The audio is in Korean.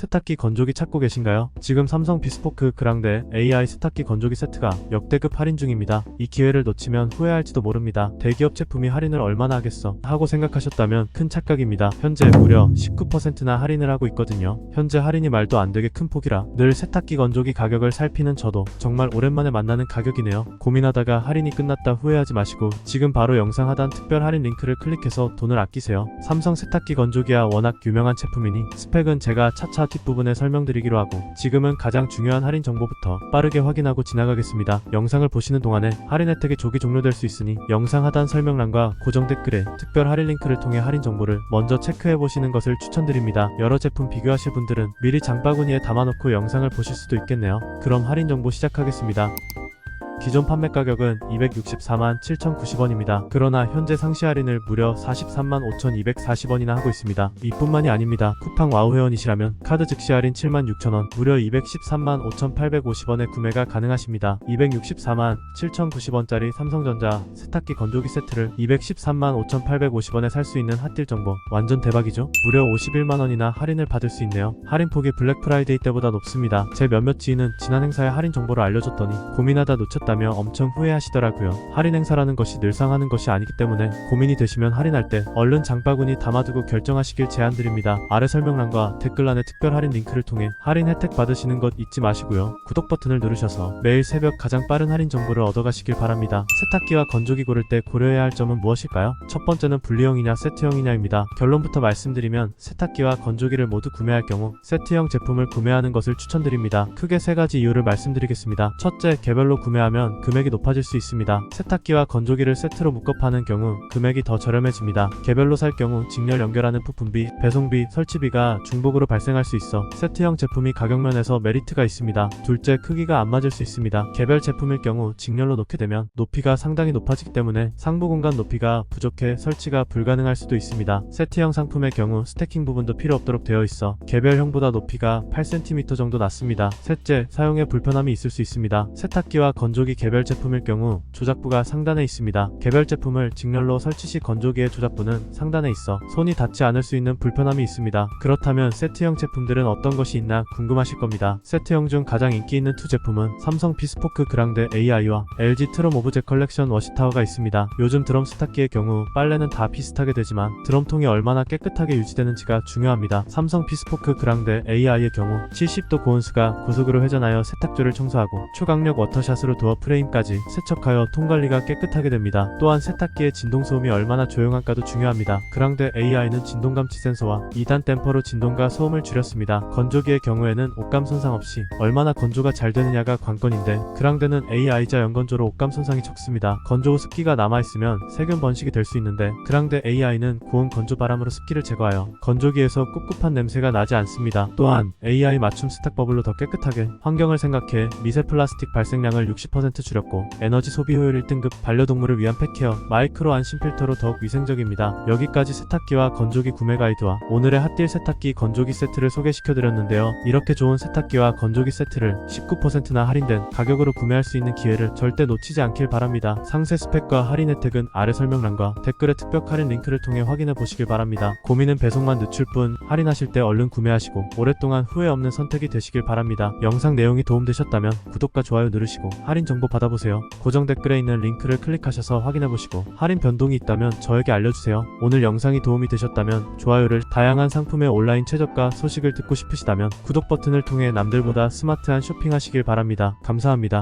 세탁기 건조기 찾고 계신가요? 지금 삼성 비스포크 그랑데 AI 세탁기 건조기 세트가 역대급 할인 중입니다. 이 기회를 놓치면 후회할지도 모릅니다. 대기업 제품이 할인을 얼마나 하겠어 하고 생각하셨다면 큰 착각입니다. 현재 무려 19%나 할인을 하고 있거든요. 현재 할인이 말도 안 되게 큰 폭이라 늘 세탁기 건조기 가격을 살피는 저도 정말 오랜만에 만나는 가격이네요. 고민하다가 할인이 끝났다 후회하지 마시고 지금 바로 영상 하단 특별 할인 링크를 클릭해서 돈을 아끼세요. 삼성 세탁기 건조기야 워낙 유명한 제품이니 스펙은 제가 차차 뒷부분에 설명드리기로 하고 지금은 가장 중요한 할인 정보부터 빠르게 확인하고 지나가겠습니다. 영상을 보시는 동안에 할인 혜택이 조기 종료될 수 있으니 영상 하단 설명란과 고정 댓글에 특별 할인 링크를 통해 할인 정보를 먼저 체크해 보시는 것을 추천드립니다. 여러 제품 비교하실 분들은 미리 장바구니에 담아놓고 영상을 보실 수도 있겠네요. 그럼 할인 정보 시작하겠습니다. 기존 판매 가격은 264만 7,090원입니다. 그러나 현재 상시 할인을 무려 43만 5,240원이나 하고 있습니다. 이뿐만이 아닙니다. 쿠팡 와우 회원이시라면 카드 즉시 할인 7만 6천원, 무려 213만 5,850원에 구매가 가능하십니다. 264만 7,090원짜리 삼성전자 세탁기 건조기 세트를 213만 5,850원에 살 수 있는 핫딜 정보 완전 대박이죠? 무려 51만원이나 할인을 받을 수 있네요. 할인 폭이 블랙 프라이데이 때보다 높습니다. 제 몇몇 지인은 지난 행사의 할인 정보를 알려줬더니 고민하다 놓쳤다 며 엄청 후회하시더라고요. 할인 행사라는 것이 늘상 하는 것이 아니기 때문에 고민이 되시면 할인할 때 얼른 장바구니 담아두고 결정하시길 제안드립니다. 아래 설명란과 댓글란의 특별 할인 링크를 통해 할인 혜택 받으시는 것 잊지 마시고요. 구독 버튼을 누르셔서 매일 새벽 가장 빠른 할인 정보를 얻어가시길 바랍니다. 세탁기와 건조기 고를 때 고려해야 할 점은 무엇일까요? 첫 번째는 분리형이냐 세트형이냐입니다. 결론부터 말씀드리면 세탁기와 건조기를 모두 구매할 경우 세트형 제품을 구매하는 것을 추천드립니다. 크게 세 가지 이유를 말씀드리겠습니다. 첫째, 개별로 구매하면 금액이 높아질 수 있습니다. 세탁기와 건조기를 세트로 묶어 파는 경우 금액이 더 저렴해집니다. 개별로 살 경우 직렬 연결하는 부품비, 배송비, 설치비가 중복으로 발생할 수 있어 세트형 제품이 가격면에서 메리트가 있습니다. 둘째, 크기가 안 맞을 수 있습니다. 개별 제품일 경우 직렬로 놓게 되면 높이가 상당히 높아지기 때문에 상부 공간 높이가 부족해 설치가 불가능할 수도 있습니다. 세트형 상품의 경우 스태킹 부분도 필요 없도록 되어 있어 개별형보다 높이가 8cm 정도 낮습니다. 셋째, 사용에 불편함이 있을 수 있습니다. 세탁기와 건조기 개별 제품일 경우 조작부가 상단에 있습니다. 개별 제품을 직렬로 설치 시 건조기의 조작부는 상단에 있어 손이 닿지 않을 수 있는 불편함이 있습니다. 그렇다면 세트형 제품들은 어떤 것이 있나 궁금하실 겁니다. 세트형 중 가장 인기 있는 두 제품은 삼성 비스포크 그랑데 AI와 LG 트럼 오브제 컬렉션 워시타워가 있습니다. 요즘 드럼 세탁기의 경우 빨래는 다 비슷하게 되지만 드럼통이 얼마나 깨끗하게 유지되는지가 중요합니다. 삼성 비스포크 그랑데 AI의 경우 70도 고온수가 고속으로 회전하여 세탁조를 청소하고 초강력 워터샷으로 도어 프레임까지 세척하여 통 관리가 깨끗하게 됩니다. 또한 세탁기의 진동 소음이 얼마나 조용한가도 중요합니다. 그랑데 AI는 진동 감지 센서와 2단 댐퍼로 진동과 소음을 줄였습니다. 건조기의 경우에는 옷감 손상 없이 얼마나 건조가 잘 되느냐가 관건인데 그랑데는 AI자 연건조로 옷감 손상이 적습니다. 건조 후 습기가 남아있으면 세균 번식이 될 수 있는데 그랑데 AI는 고온 건조 바람으로 습기를 제거하여 건조기에서 꿉꿉한 냄새가 나지 않습니다. 또한 AI 맞춤 스탁 버블로 더 깨끗하게 환경을 생각해 미세 플라스틱 발생량을 60% 줄였고 에너지 소비 효율 1등급 반려동물을 위한 펫케어 마이크로 안심 필터로 더욱 위생적입니다. 여기까지 세탁기와 건조기 구매 가이드와 오늘의 핫딜 세탁기 건조기 세트를 소개시켜드렸는데요. 이렇게 좋은 세탁기와 건조기 세트를 19%나 할인된 가격으로 구매할 수 있는 기회를 절대 놓치지 않길 바랍니다. 상세 스펙과 할인 혜택은 아래 설명란과 댓글에 특별 할인 링크를 통해 확인해 보시길 바랍니다. 고민은 배송만 늦출 뿐 할인하실 때 얼른 구매하시고 오랫동안 후회 없는 선택이 되시길 바랍니다. 영상 내용이 도움되셨다면 구독과 좋아요 누르시고 할인 정보 받아보세요. 고정 댓글에 있는 링크를 클릭하셔서 확인해 보시고 할인 변동이 있다면 저에게 알려주세요. 오늘 영상이 도움이 되셨다면 좋아요를 다양한 상품의 온라인 최저가 소식을 듣고 싶으시다면 구독 버튼을 통해 남들보다 스마트한 쇼핑하시길 바랍니다. 감사합니다.